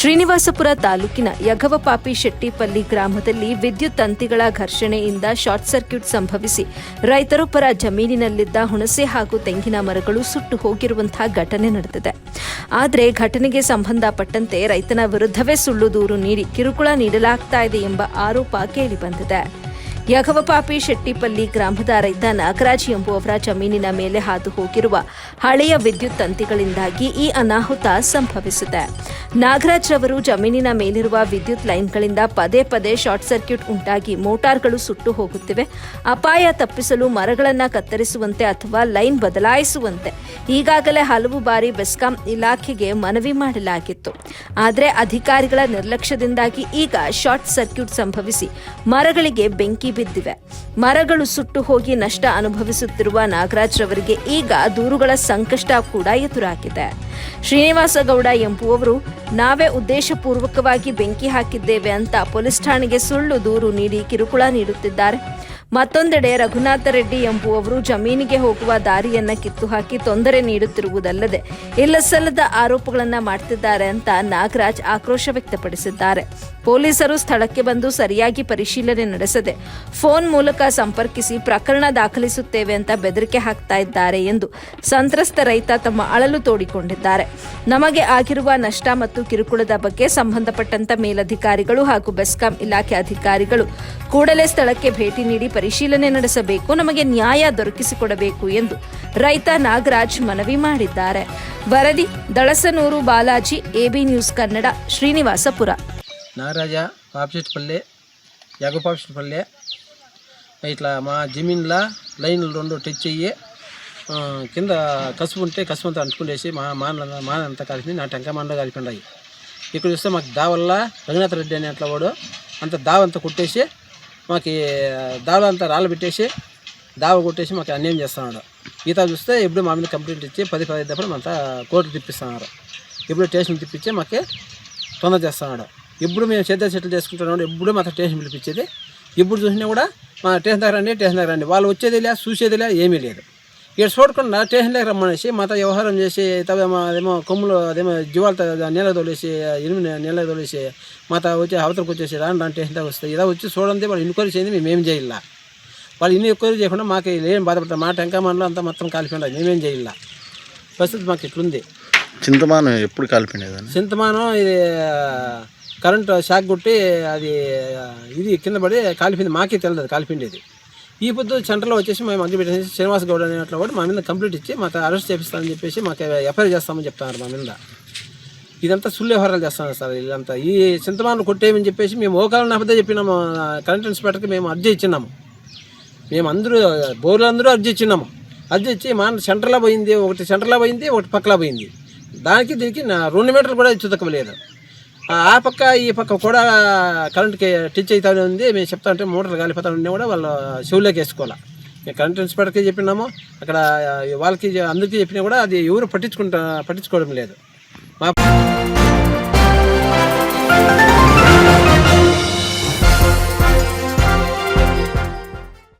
ಶ್ರೀನಿವಾಸಪುರ ತಾಲೂಕಿನ ಯಘವಪಾಪಿ ಶೆಟ್ಟಿಪಲ್ಲಿ ಗ್ರಾಮದಲ್ಲಿ ವಿದ್ಯುತ್ ತಂತಿಗಳ ಘರ್ಷಣೆಯಿಂದ ಶಾರ್ಟ್ ಸರ್ಕ್ಯೂಟ್ ಸಂಭವಿಸಿ ರೈತರೊಬ್ಬರ ಜಮೀನಿನಲ್ಲಿದ್ದ ಹುಣಸೆ ಹಾಗೂ ತೆಂಗಿನ ಮರಗಳು ಸುಟ್ಟು ಹೋಗಿರುವಂತಹ ಘಟನೆ ನಡೆದಿದೆ. ಆದರೆ ಘಟನೆಗೆ ಸಂಬಂಧಪಟ್ಟಂತೆ ರೈತನ ವಿರುದ್ಧವೇ ಸುಳ್ಳು ದೂರು ನೀಡಿ ಕಿರುಕುಳ ನೀಡಲಾಗ್ತಾ ಇದೆ ಎಂಬ ಆರೋಪ ಕೇಳಿಬಂದಿದೆ ಯಘವಪಾಪಿ ಶೆಟ್ಟಿಪಲ್ಲಿ ಗ್ರಾಮದ ರೈತ ನಾಗರಾಜ್ ಎಂಬುವವರ ಜಮೀನಿನ ಮೇಲೆ ಹಾದು ಹೋಗಿರುವ ಹಳೆಯ ವಿದ್ಯುತ್ ತಂತಿಗಳಿಂದಾಗಿ ಈ ಅನಾಹುತ ಸಂಭವಿಸಿದೆ. ನಾಗರಾಜ್ ರವರು ಜಮೀನಿನ ಮೇಲಿರುವ ವಿದ್ಯುತ್ ಲೈನ್ಗಳಿಂದ ಪದೇ ಪದೇ ಶಾರ್ಟ್ ಸರ್ಕ್ಯೂಟ್ ಉಂಟಾಗಿ ಮೋಟಾರ್ಗಳು ಸುಟ್ಟು ಹೋಗುತ್ತಿವೆ. ಅಪಾಯ ತಪ್ಪಿಸಲು ಮರಗಳನ್ನು ಕತ್ತರಿಸುವಂತೆ ಅಥವಾ ಲೈನ್ ಬದಲಾಯಿಸುವಂತೆ ಈಗಾಗಲೇ ಹಲವು ಬಾರಿ ಬೆಸ್ಕಾಂ ಇಲಾಖೆಗೆ ಮನವಿ ಮಾಡಲಾಗಿತ್ತು. ಆದರೆ ಅಧಿಕಾರಿಗಳ ನಿರ್ಲಕ್ಷ್ಯದಿಂದಾಗಿ ಈಗ ಶಾರ್ಟ್ ಸರ್ಕ್ಯೂಟ್ ಸಂಭವಿಸಿ ಮರಗಳಿಗೆ ಬೆಂಕಿ ಬಿದ್ದಿವೆ. ಮರಗಳು ಸುಟ್ಟು ಹೋಗಿ ನಷ್ಟ ಅನುಭವಿಸುತ್ತಿರುವ ನಾಗರಾಜ್ ರವರಿಗೆ ಈಗ ದೂರುಗಳ ಸಂಕಷ್ಟ ಕೂಡ ಎದುರಾಗಿದೆ. ಶ್ರೀನಿವಾಸ ಗೌಡ ಎಂಬುವವರು, ನಾವೇ ಉದ್ದೇಶಪೂರ್ವಕವಾಗಿ ಬೆಂಕಿ ಹಾಕಿದ್ದೇವೆ ಅಂತ ಪೊಲೀಸ್ ಠಾಣೆಗೆ ಸುಳ್ಳು ದೂರು ನೀಡಿ ಕಿರುಕುಳ ನೀಡುತ್ತಿದ್ದಾರೆ. ಮತ್ತೊಂದೆಡೆ ರಘುನಾಥ ರೆಡ್ಡಿ ಎಂಬುವವರು ಜಮೀನಿಗೆ ಹೋಗುವ ದಾರಿಯನ್ನ ಕಿತ್ತು ಹಾಕಿ ತೊಂದರೆ ನೀಡುತ್ತಿರುವುದಲ್ಲದೆ ಇಲ್ಲಸಲ್ಲದ ಆರೋಪಗಳನ್ನ ಮಾಡ್ತಿದ್ದಾರೆ ಅಂತ ನಾಗರಾಜ್ ಆಕ್ರೋಶ ವ್ಯಕ್ತಪಡಿಸಿದ್ದಾರೆ. ಪೊಲೀಸರು ಸ್ಥಳಕ್ಕೆ ಬಂದು ಸರಿಯಾಗಿ ಪರಿಶೀಲನೆ ನಡೆಸದೆ ಫೋನ್ ಮೂಲಕ ಸಂಪರ್ಕಿಸಿ ಪ್ರಕರಣ ದಾಖಲಿಸುತ್ತೇವೆ ಅಂತ ಬೆದರಿಕೆ ಹಾಕ್ತಾ ಇದ್ದಾರೆ ಎಂದು ಸಂತ್ರಸ್ತ ರೈತ ತಮ್ಮ ಅಳಲು ತೋಡಿಕೊಂಡಿದ್ದಾರೆ. ನಮಗೆ ಆಗಿರುವ ನಷ್ಟ ಮತ್ತು ಕಿರುಕುಳದ ಬಗ್ಗೆ ಸಂಬಂಧಪಟ್ಟಂತ ಮೇಲಧಿಕಾರಿಗಳು ಹಾಗೂ ಬೆಸ್ಕಾಂ ಇಲಾಖೆ ಅಧಿಕಾರಿಗಳು ಕೂಡಲೇ ಸ್ಥಳಕ್ಕೆ ಭೇಟಿ ನೀಡಿ ಪರಿಶೀಲನೆ ನಡೆಸಬೇಕು ನಮಗೆ ನ್ಯಾಯ ದೊರಕಿಸಿಕೊಡಬೇಕು ಎಂದು ರೈತ ನಾಗರಾಜ್ ಮನವಿ ಮಾಡಿದ್ದಾರೆ ವರದಿ దళసనూరు బాలాజీ ఏబీ న్యూస్ కన్నడ శ్రీనివాసపుర నాగరాజ పాపిచెట్టుపల్లి ఎగ పాపిచెట్టుపల్లి ఇట్లా మా జమీన్లో లైన్లు రెండు టచ్ అయ్యి ఆ, కింద కసుపు ఉంటే కసుపు అంతా అంటుకునేసి మా మాన మాన అంతా కలిపి నా టెంక మండ కలిపిండాయి ఇక్కడ చూస్తే మాకు దావల్ల రఘునాథ రెడ్డి అనే అట్లా వాడు అంత దావ అంతా కొట్టేసి మాకు దావలంతా రాళ్ళు పెట్టేసి దావ కొట్టేసి మాకు అన్యాయం చేస్తున్నాడు. ఈత చూస్తే ఇప్పుడు మా మీద కంప్లైంట్ ఇచ్చి పది పది దప్పుడు అంతా కోర్టు తిప్పిస్తున్నారు. ఇప్పుడు స్టేషన్ తిప్పించి మాకు తొందర చేస్తున్నాడు. ఇప్పుడు మేము చేద్దా చెట్లు చేసుకుంటున్నాడు ఎప్పుడు మాకు స్టేషన్ పిలిపించేది. ఇప్పుడు చూసినా కూడా మా స్టేషన్ దగ్గర రండి స్టేషన్ దగ్గర రండి. వాళ్ళు వచ్చేది లే చూసేది లే ఏమీ లేదు. ఇక్కడ చూడకుండా స్టేషన్ దగ్గర రమ్మనేసి మాతో వ్యవహారం చేసి తవ మా అదేమో కొమ్ములు అదేమో జీవాలతో నీళ్ళ తోలేసి ఇనుము నీళ్ళ తోలేసి మాతో వచ్చి అవతలకు వచ్చేసి రాను రాని స్టేషన్ దగ్గర వస్తే ఇలా వచ్చి చూడండి వాళ్ళు ఇన్క్వైరీ చేయండి మేము ఏం చేయాల. వాళ్ళు ఇన్ని ఎక్కువ చేయకుండా మాకు ఏం బాధపడతాం మా టెంకా మనలో అంతా మొత్తం కాలిపోయినా మేమేం చేయాల. పరిస్థితి మాకు ఇట్లుంది. చింతమానం ఎప్పుడు కాలిపోయినదని చింతమానం ఇది కరెంట్ షాక్ కొట్టి అది ఇది కింద పడి కాలిపోయింది మాకే తెలియదు అది కాలిపోయిండేది. ఈ పొద్దు సెంటర్లో వచ్చేసి మేము అగ్గి పెట్టేసి శ్రీనివాస్ గౌడ్ అనే అట్లా కూడా మా మీద కంప్లీట్ ఇచ్చి మాకు అరెస్ట్ చేపిస్తామని చెప్పేసి మాకు ఎఫ్ఐఆర్ చేస్తామని చెప్తున్నారు మా మీద. ఇదంతా సుల్లు వ్యవహారాలు చేస్తున్నారు సార్ ఇదంతా. ఈ చింతమాను కొట్టేయమని చెప్పేసి మేము ఓకాలను అబద్ధం చెప్పినాము కరెంట్ ఇన్స్పెక్టర్కి మేము అర్జీ ఇచ్చినాము. మేము అందరూ బోర్లు అందరూ అర్జీ ఇచ్చినాము. అర్జీ ఇచ్చి మా సెంటర్లో పోయింది ఒకటి సెంటర్లో పోయింది ఒకటి పక్కలో పోయింది. దానికి దీనికి నా రెండు మీటర్లు కూడా చుతకలేదు ఆ పక్క ఈ పక్క కూడా కరెంట్కి టిచ్ అవుతానే ఉంది. మేము చెప్తా ఉంటే మోటార్లు కాలిపోతా ఉండే కూడా వాళ్ళు చెవులోకి వేసుకోవాలి. మేము కరెంట్ ఇన్స్పెక్టర్కి చెప్పినాము. అక్కడ వాళ్ళకి అందరికీ చెప్పినా కూడా అది ఎవరు పట్టించుకుంటా పట్టించుకోవడం లేదు. మా